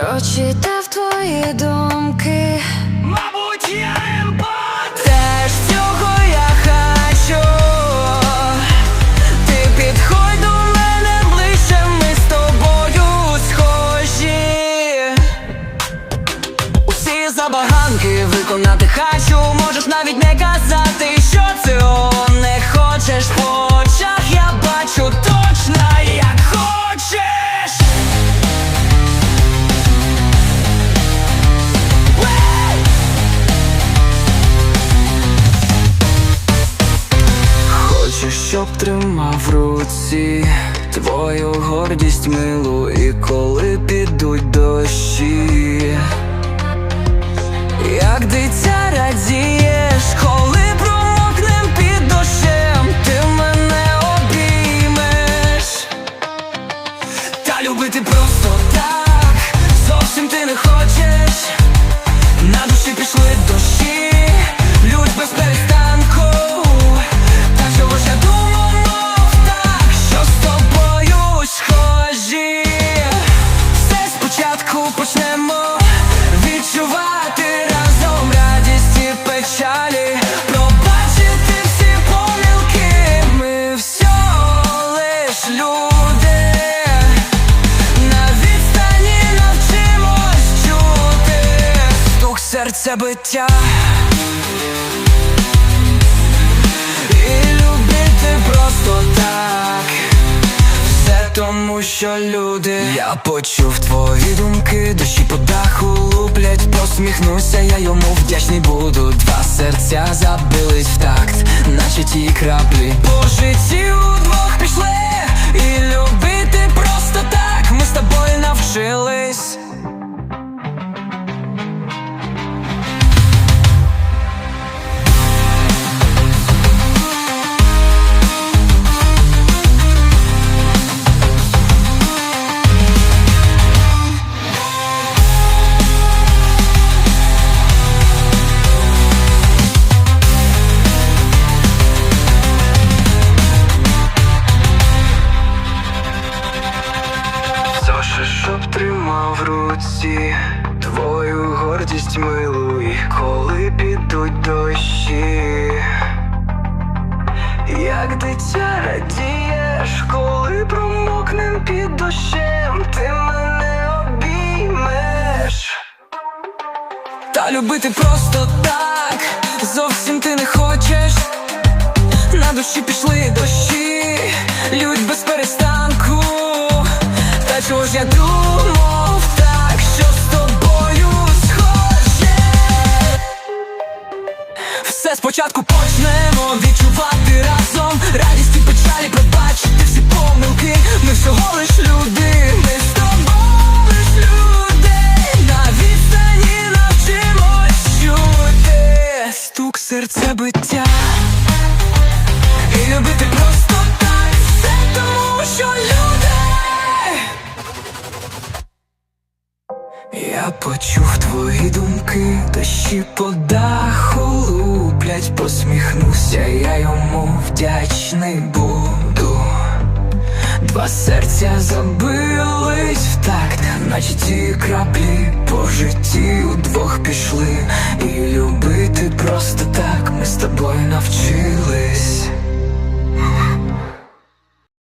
Прочитав твої думки. Мабуть, я емпат Теж цього я хочу. Ти підходь до мене ближче, ми з тобою схожі. Усі забаганки виконати хочу. Можеш навіть не казати, щоб тримав в руці. Твою гордість милу, і коли підуть дощі, стук серця биття І любити просто так Все тому, що люди Я почув твої думки, дощі по даху луплять, посміхнуся, я йому вдячний буду. Два серця забились в такт, наче ті краплі. По житті удвох і коли підуть дощі, як дитя радієш, коли промокнем під дощем, ти мене обіймеш. Та любити просто так, зовсім ти не хочеш. На душі пішли дощі, лють без перестанку. Та чого ж я думав Все спочатку почнемо відчувати разом радість і печалі, пробачити всі помилки. Ми всього лиш люди, ми з тобою лиш. На відстані навчимось чути стук серця биття. І любити просто так, все тому, що люди. Я почув твої думки, дощі по даху посміхнуся, я йому вдячний буду. Два серця забились в такт, наче ті краплі по житті удвох пішли. І любити просто так ми з тобою навчились.